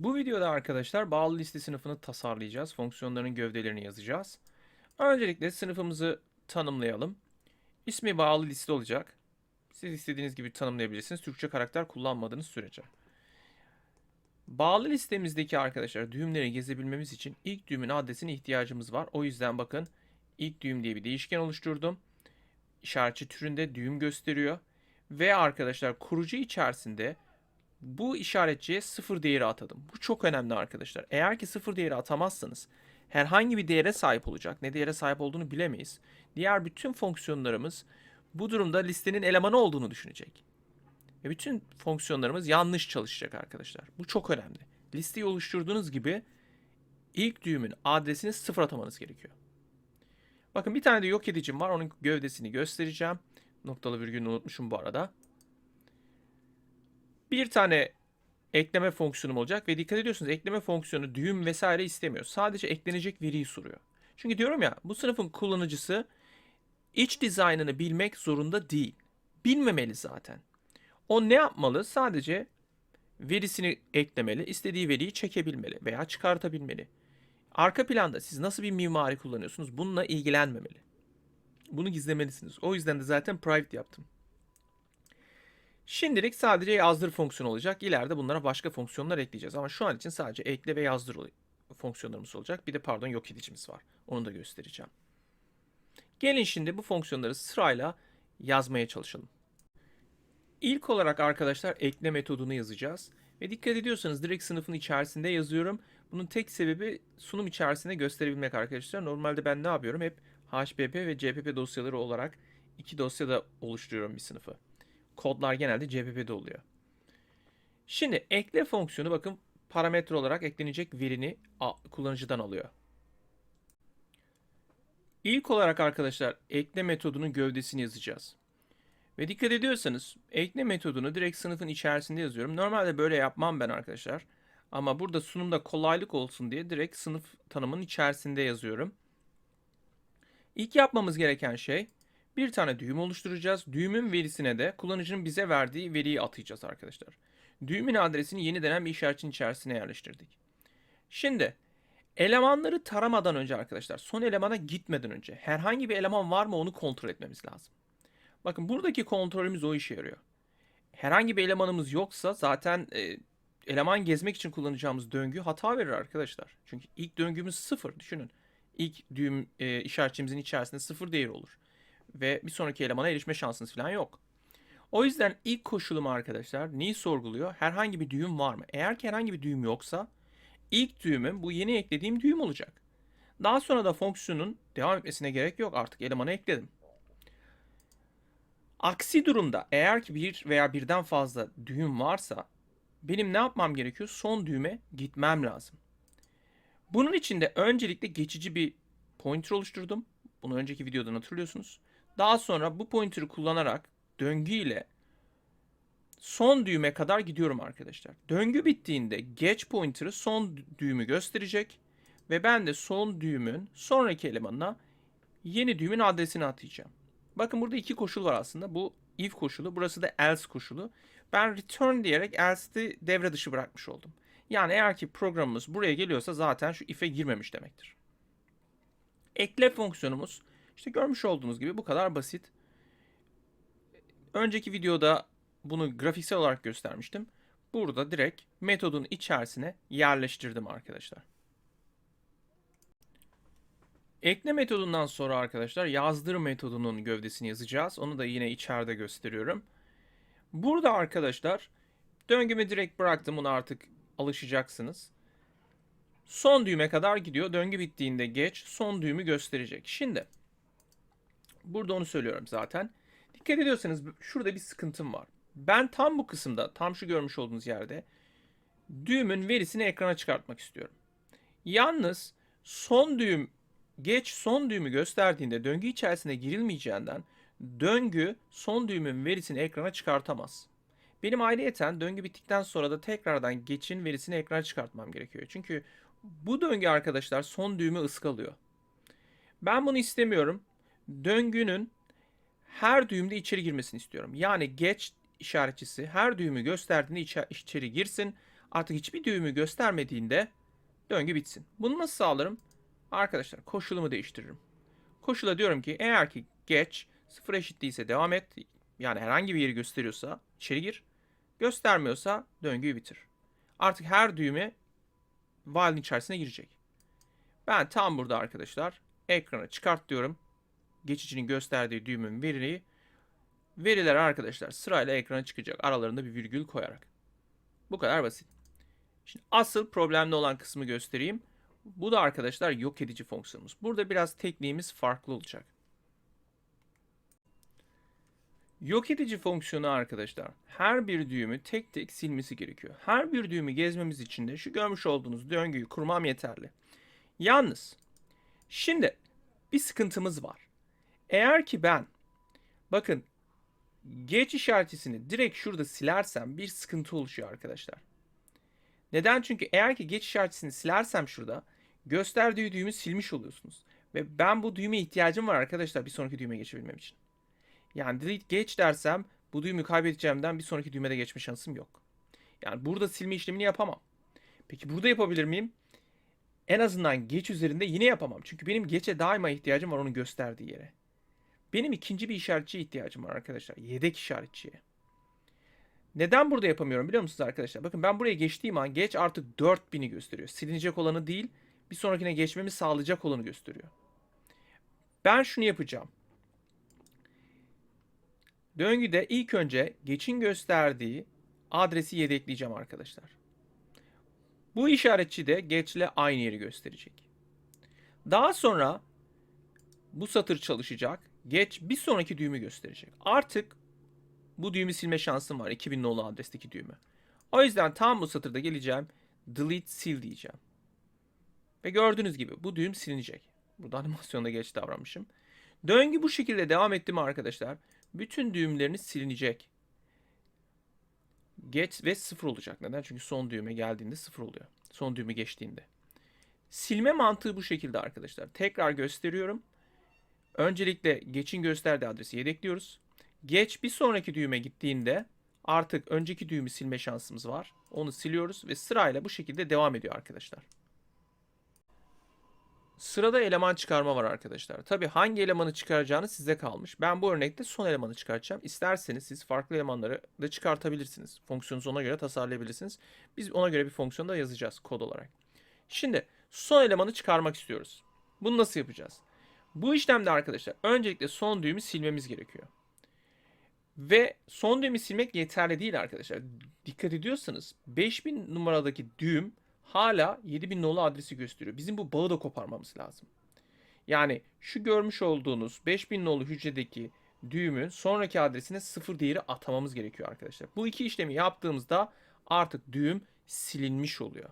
Bu videoda arkadaşlar bağlı liste sınıfını tasarlayacağız. Fonksiyonların gövdelerini yazacağız. Öncelikle sınıfımızı tanımlayalım. İsmi bağlı liste olacak. Siz istediğiniz gibi tanımlayabilirsiniz. Türkçe karakter kullanmadığınız sürece. Bağlı listemizdeki arkadaşlar düğümleri gezebilmemiz için ilk düğümün adresine ihtiyacımız var. O yüzden bakın ilk düğüm diye bir değişken oluşturdum. İşaretçi türünde düğüm gösteriyor. Ve arkadaşlar kurucu içerisinde bu işaretçiye sıfır değeri atadım. Bu çok önemli arkadaşlar. Eğer ki sıfır değeri atamazsanız herhangi bir değere sahip olacak. Ne değere sahip olduğunu bilemeyiz. Diğer bütün fonksiyonlarımız bu durumda listenin elemanı olduğunu düşünecek. Ve bütün fonksiyonlarımız yanlış çalışacak arkadaşlar. Bu çok önemli. Listeyi oluşturduğunuz gibi ilk düğümün adresini sıfır atamanız gerekiyor. Bakın bir tane de yok edicim var. Onun gövdesini göstereceğim. Noktalı virgülünü unutmuşum bu arada. Bir tane ekleme fonksiyonum olacak ve dikkat ediyorsunuz ekleme fonksiyonu düğüm vesaire istemiyor. Sadece eklenecek veriyi soruyor. Çünkü diyorum ya bu sınıfın kullanıcısı iç dizaynını bilmek zorunda değil. Bilmemeli zaten. O ne yapmalı? Sadece verisini eklemeli, istediği veriyi çekebilmeli veya çıkartabilmeli. Arka planda siz nasıl bir mimari kullanıyorsunuz bununla ilgilenmemeli. Bunu gizlemelisiniz. O yüzden de zaten private yaptım. Şimdilik sadece yazdır fonksiyonu olacak. İleride bunlara başka fonksiyonlar ekleyeceğiz. Ama şu an için sadece ekle ve yazdır fonksiyonlarımız olacak. Bir de pardon yok edicimiz var. Onu da göstereceğim. Gelin şimdi bu fonksiyonları sırayla yazmaya çalışalım. İlk olarak arkadaşlar ekle metodunu yazacağız. Ve dikkat ediyorsanız direkt sınıfın içerisinde yazıyorum. Bunun tek sebebi sunum içerisinde gösterebilmek arkadaşlar. Normalde ben ne yapıyorum? Hep HPP ve CPP dosyaları olarak iki dosyada oluşturuyorum bir sınıfı. Kodlar genelde CPP'de oluyor. Şimdi ekle fonksiyonu bakın parametre olarak eklenecek verini kullanıcıdan alıyor. İlk olarak arkadaşlar ekle metodunun gövdesini yazacağız. Ve dikkat ediyorsanız ekle metodunu direkt sınıfın içerisinde yazıyorum. Normalde böyle yapmam ben arkadaşlar. Ama burada sunumda kolaylık olsun diye direkt sınıf tanımının içerisinde yazıyorum. İlk yapmamız gereken şey bir tane düğüm oluşturacağız. Düğümün verisine de kullanıcının bize verdiği veriyi atayacağız arkadaşlar. Düğümün adresini yeni denen bir işaretin içerisine yerleştirdik. Şimdi elemanları taramadan önce arkadaşlar son elemana gitmeden önce herhangi bir eleman var mı onu kontrol etmemiz lazım. Bakın buradaki kontrolümüz o işe yarıyor. Herhangi bir elemanımız yoksa zaten e, eleman gezmek için kullanacağımız döngü hata verir arkadaşlar. Çünkü ilk döngümüz sıfır düşünün. İlk düğüm e, işaretçimizin içerisinde sıfır değeri olur. Ve bir sonraki elemana erişme şansınız falan yok. O yüzden ilk koşulum arkadaşlar neyi sorguluyor? Herhangi bir düğüm var mı? Eğer ki herhangi bir düğüm yoksa ilk düğümüm bu yeni eklediğim düğüm olacak. Daha sonra da fonksiyonun devam etmesine gerek yok. Artık elemanı ekledim. Aksi durumda eğer ki bir veya birden fazla düğüm varsa benim ne yapmam gerekiyor? Son düğüme gitmem lazım. Bunun için de öncelikle geçici bir pointer oluşturdum. Bunu önceki videodan hatırlıyorsunuz. Daha sonra bu pointer'ı kullanarak döngü ile son düğüme kadar gidiyorum arkadaşlar. Döngü bittiğinde geç pointer'ı son düğümü gösterecek ve ben de son düğümün sonraki elemanına yeni düğümün adresini atayacağım. Bakın burada iki koşul var aslında. Bu if koşulu, burası da else koşulu. Ben return diyerek else'de devre dışı bırakmış oldum. Yani eğer ki programımız buraya geliyorsa zaten şu if'e girmemiş demektir. Ekle fonksiyonumuz işte görmüş olduğunuz gibi bu kadar basit. Önceki videoda bunu grafiksel olarak göstermiştim. Burada direkt metodun içerisine yerleştirdim arkadaşlar. Ekle metodundan sonra arkadaşlar yazdır metodunun gövdesini yazacağız. Onu da yine içeride gösteriyorum. Burada arkadaşlar döngümü direkt bıraktım. Bunu artık alışacaksınız. Son düğüme kadar gidiyor. Döngü bittiğinde geç son düğümü gösterecek. Şimdi burada onu söylüyorum zaten. Dikkat ediyorsanız şurada bir sıkıntım var. Ben tam bu kısımda tam şu görmüş olduğunuz yerde düğümün verisini ekrana çıkartmak istiyorum. Yalnız son düğüm geç son düğümü gösterdiğinde döngü içerisine girilmeyeceğinden döngü son düğümün verisini ekrana çıkartamaz. Benim ayrıyeten döngü bittikten sonra da tekrardan geçin verisini ekrana çıkartmam gerekiyor. Çünkü bu döngü arkadaşlar son düğümü ıskalıyor. Ben bunu istemiyorum. Döngünün her düğümde içeri girmesini istiyorum. Yani geç işaretçisi her düğümü gösterdiğinde içeri girsin. Artık hiçbir düğümü göstermediğinde döngü bitsin. Bunu nasıl sağlarım? Arkadaşlar koşulumu değiştiririm. Koşula diyorum ki eğer ki geç sıfır eşit değilse devam et. Yani herhangi bir yeri gösteriyorsa içeri gir. Göstermiyorsa döngüyü bitir. Artık her düğme while'in içerisine girecek. Ben tam burada arkadaşlar ekrana çıkart diyorum. Geçicinin gösterdiği düğümün veriyi veriler arkadaşlar sırayla ekrana çıkacak. Aralarında bir virgül koyarak. Bu kadar basit. Şimdi asıl problemli olan kısmı göstereyim. Bu da arkadaşlar yok edici fonksiyonumuz. Burada biraz tekniğimiz farklı olacak. Yok edici fonksiyonu arkadaşlar her bir düğümü tek tek silmesi gerekiyor. Her bir düğümü gezmemiz için de şu görmüş olduğunuz döngüyü kurmam yeterli. Yalnız şimdi bir sıkıntımız var. Eğer ki ben bakın geç işaretisini direkt şurada silersem bir sıkıntı oluşuyor arkadaşlar. Neden? Çünkü eğer ki geç işaretisini silersem şurada gösterdiği düğümü silmiş oluyorsunuz. Ve ben bu düğme ihtiyacım var arkadaşlar bir sonraki düğme geçebilmem için. Yani delete geç dersem bu düğümü kaybedeceğimden bir sonraki düğmede geçme şansım yok. Yani burada silme işlemini yapamam. Peki burada yapabilir miyim? En azından geç üzerinde yine yapamam. Çünkü benim geçe daima ihtiyacım var onun gösterdiği yere. Benim ikinci bir işaretçiye ihtiyacım var arkadaşlar. Yedek işaretçiye. Neden burada yapamıyorum biliyor musunuz arkadaşlar? Bakın ben buraya geçtiğim an geç artık 4000'i gösteriyor. Silinecek olanı değil bir sonrakine geçmemi sağlayacak olanı gösteriyor. Ben şunu yapacağım. Döngüde ilk önce geçin gösterdiği adresi yedekleyeceğim arkadaşlar. Bu işaretçi de geçle aynı yeri gösterecek. Daha sonra bu satır çalışacak. Geç bir sonraki düğümü gösterecek. Artık bu düğümü silme şansım var 2000 nolu adresteki düğümü. O yüzden tam bu satırda geleceğim. Delete sil diyeceğim. Ve gördüğünüz gibi bu düğüm silinecek. Burada animasyonda geç davranmışım. Döngü bu şekilde devam etti mi arkadaşlar? Bütün düğümleriniz silinecek. Geç ve sıfır olacak. Neden? Çünkü son düğüme geldiğinde sıfır oluyor. Son düğümü geçtiğinde. Silme mantığı bu şekilde arkadaşlar. Tekrar gösteriyorum. Öncelikle geçin gösterdiği adresi yedekliyoruz. Geç bir sonraki düğüme gittiğinde artık önceki düğümü silme şansımız var. Onu siliyoruz ve sırayla bu şekilde devam ediyor arkadaşlar. Sırada eleman çıkarma var arkadaşlar. Tabi hangi elemanı çıkaracağınız size kalmış. Ben bu örnekte son elemanı çıkartacağım. İsterseniz siz farklı elemanları da çıkartabilirsiniz. Fonksiyonunuzu ona göre tasarlayabilirsiniz. Biz ona göre bir fonksiyon da yazacağız kod olarak. Şimdi son elemanı çıkarmak istiyoruz. Bunu nasıl yapacağız? Bu işlemde arkadaşlar öncelikle son düğümü silmemiz gerekiyor. Ve son düğümü silmek yeterli değil arkadaşlar. Dikkat ediyorsanız 5000 numaradaki düğüm hala 7000 nolu adresi gösteriyor. Bizim bu bağı da koparmamız lazım. Yani şu görmüş olduğunuz 5000 nolu hücredeki düğümün sonraki adresine sıfır değeri atamamız gerekiyor arkadaşlar. Bu iki işlemi yaptığımızda artık düğüm silinmiş oluyor.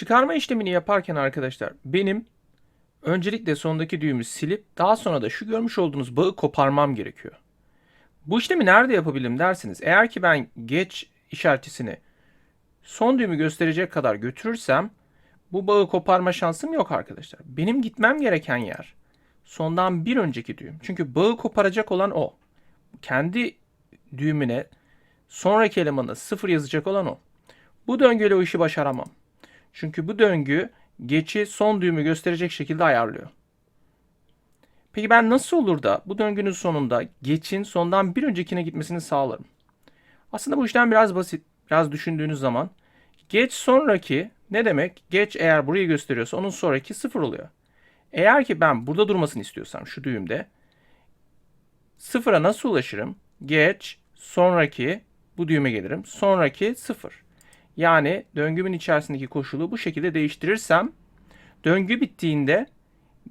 Çıkarma işlemini yaparken arkadaşlar benim öncelikle sondaki düğümü silip daha sonra da şu görmüş olduğunuz bağı koparmam gerekiyor. Bu işlemi nerede yapabilirim dersiniz. Eğer ki ben geç işaretçisini son düğümü gösterecek kadar götürürsem bu bağı koparma şansım yok arkadaşlar. Benim gitmem gereken yer sondan bir önceki düğüm. Çünkü bağı koparacak olan o. Kendi düğümüne sonraki elemanına sıfır yazacak olan o. Bu döngüyle o işi başaramam. Çünkü bu döngü geçi son düğümü gösterecek şekilde ayarlıyor. Peki ben nasıl olur da bu döngünün sonunda geçin sondan bir öncekine gitmesini sağlarım? Aslında bu işlem biraz basit. Biraz düşündüğünüz zaman geç sonraki ne demek? Geç eğer burayı gösteriyorsa onun sonraki sıfır oluyor. Eğer ki ben burada durmasını istiyorsam şu düğümde sıfıra nasıl ulaşırım? Geç sonraki bu düğüme gelirim. Sonraki sıfır. Yani döngümün içerisindeki koşulu bu şekilde değiştirirsem döngü bittiğinde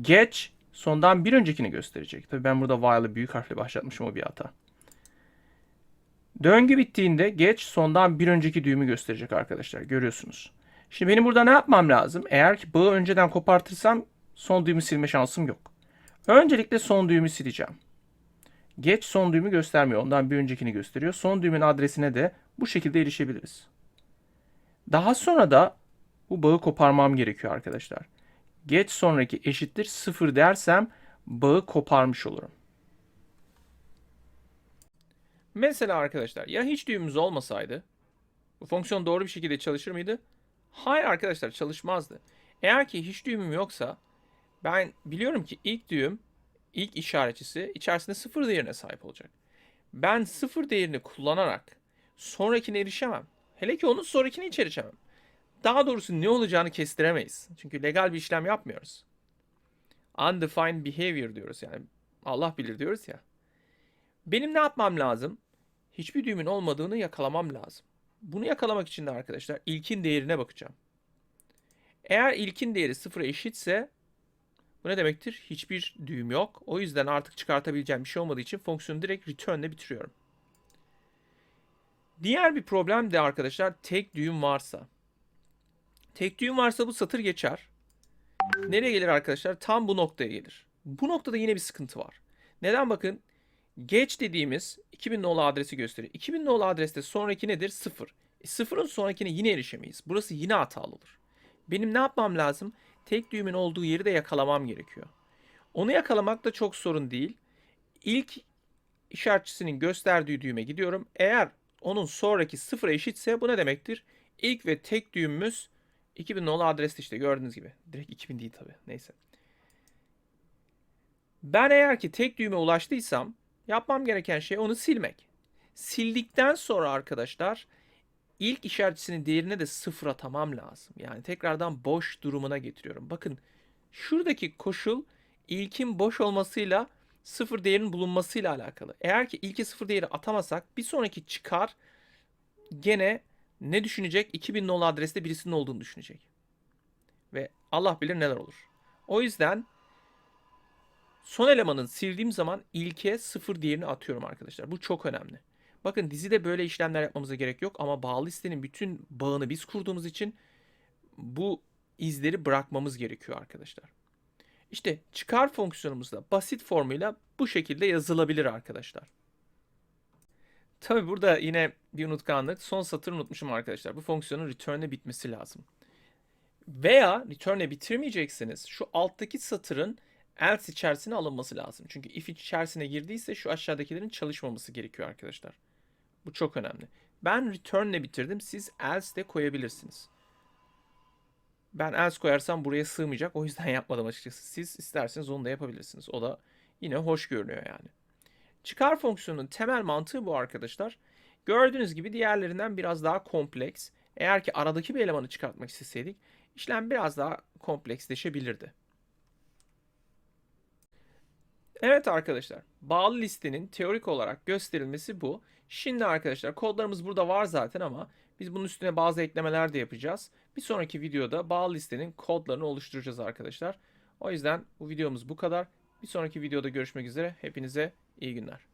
geç sondan bir öncekini gösterecek. Tabii ben burada while'ı büyük harfle başlatmışım o bir hata. Döngü bittiğinde geç sondan bir önceki düğümü gösterecek arkadaşlar. Görüyorsunuz. Şimdi benim burada ne yapmam lazım? Eğer ki bağı önceden kopartırsam son düğümü silme şansım yok. Öncelikle son düğümü sileceğim. Geç son düğümü göstermiyor. Ondan bir öncekini gösteriyor. Son düğümün adresine de bu şekilde erişebiliriz. Daha sonra da bu bağı koparmam gerekiyor arkadaşlar. Geç sonraki eşittir 0 dersem bağı koparmış olurum. Mesela arkadaşlar ya hiç düğümümüz olmasaydı bu fonksiyon doğru bir şekilde çalışır mıydı? Hayır arkadaşlar çalışmazdı. Eğer ki hiç düğümüm yoksa ben biliyorum ki ilk düğüm ilk işaretçisi içerisinde sıfır değerine sahip olacak. Ben sıfır değerini kullanarak sonrakine erişemem. Hele ki onun sonrakine hiç erişemem. Daha doğrusu ne olacağını kestiremeyiz. Çünkü legal bir işlem yapmıyoruz. Undefined behavior diyoruz yani. Allah bilir diyoruz ya. Benim ne yapmam lazım? Hiçbir düğümün olmadığını yakalamam lazım. Bunu yakalamak için de arkadaşlar ilkin değerine bakacağım. Eğer ilkin değeri sıfıra eşitse bu ne demektir? Hiçbir düğüm yok. O yüzden artık çıkartabileceğim bir şey olmadığı için fonksiyonu direkt return ile bitiriyorum. Diğer bir problem de arkadaşlar tek düğüm varsa. Tek düğüm varsa bu satır geçer. Nereye gelir arkadaşlar? Tam bu noktaya gelir. Bu noktada yine bir sıkıntı var. Neden bakın? Geç dediğimiz 2000 nolu adresi gösteriyor. 2000 nolu adreste sonraki nedir? 0. E, sıfırın sonrakine yine erişemeyiz. Burası yine hatalı olur. Benim ne yapmam lazım? Tek düğümün olduğu yeri de yakalamam gerekiyor. Onu yakalamak da çok sorun değil. İlk işaretçisinin gösterdiği düğüme gidiyorum. Eğer onun sonraki sıfıra eşitse bu ne demektir? İlk ve tek düğümümüz 2000 nolu adreste işte gördüğünüz gibi. Direkt 2000 değil tabi. Neyse. Ben eğer ki tek düğüme ulaştıysam yapmam gereken şey onu silmek. Sildikten sonra arkadaşlar ilk işaretçisinin değerine de sıfır atamam lazım. Yani tekrardan boş durumuna getiriyorum. Bakın şuradaki koşul ilkin boş olmasıyla sıfır değerinin bulunmasıyla alakalı. Eğer ki ilke sıfır değeri atamasak bir sonraki çıkar gene ne düşünecek? 2000 nolu adreste birisinin olduğunu düşünecek. Ve Allah bilir neler olur. O yüzden son elemanın sildiğim zaman ilke sıfır değerini atıyorum arkadaşlar. Bu çok önemli. Bakın dizide böyle işlemler yapmamıza gerek yok ama bağlı listenin bütün bağını biz kurduğumuz için bu izleri bırakmamız gerekiyor arkadaşlar. İşte çıkar fonksiyonumuz da basit formuyla bu şekilde yazılabilir arkadaşlar. Tabi burada yine bir unutkanlık. Son satır unutmuşum arkadaşlar. Bu fonksiyonun return'e bitmesi lazım. Veya return'e bitirmeyeceksiniz. Şu alttaki satırın else içerisine alınması lazım. Çünkü if içerisine girdiyse şu aşağıdakilerin çalışmaması gerekiyor arkadaşlar. Bu çok önemli. Ben return'le bitirdim. Siz else de koyabilirsiniz. Ben else koyarsam buraya sığmayacak. O yüzden yapmadım açıkçası. Siz isterseniz onu da yapabilirsiniz. O da yine hoş görünüyor yani. Çıkar fonksiyonunun temel mantığı bu arkadaşlar. Gördüğünüz gibi diğerlerinden biraz daha kompleks. Eğer ki aradaki bir elemanı çıkartmak isteseydik işlem biraz daha kompleksleşebilirdi. Evet arkadaşlar, bağlı listenin teorik olarak gösterilmesi bu. Şimdi arkadaşlar kodlarımız burada var zaten ama biz bunun üstüne bazı eklemeler de yapacağız. Bir sonraki videoda bağlı listenin kodlarını oluşturacağız arkadaşlar. O yüzden bu videomuz bu kadar. Bir sonraki videoda görüşmek üzere. Hepinize iyi günler.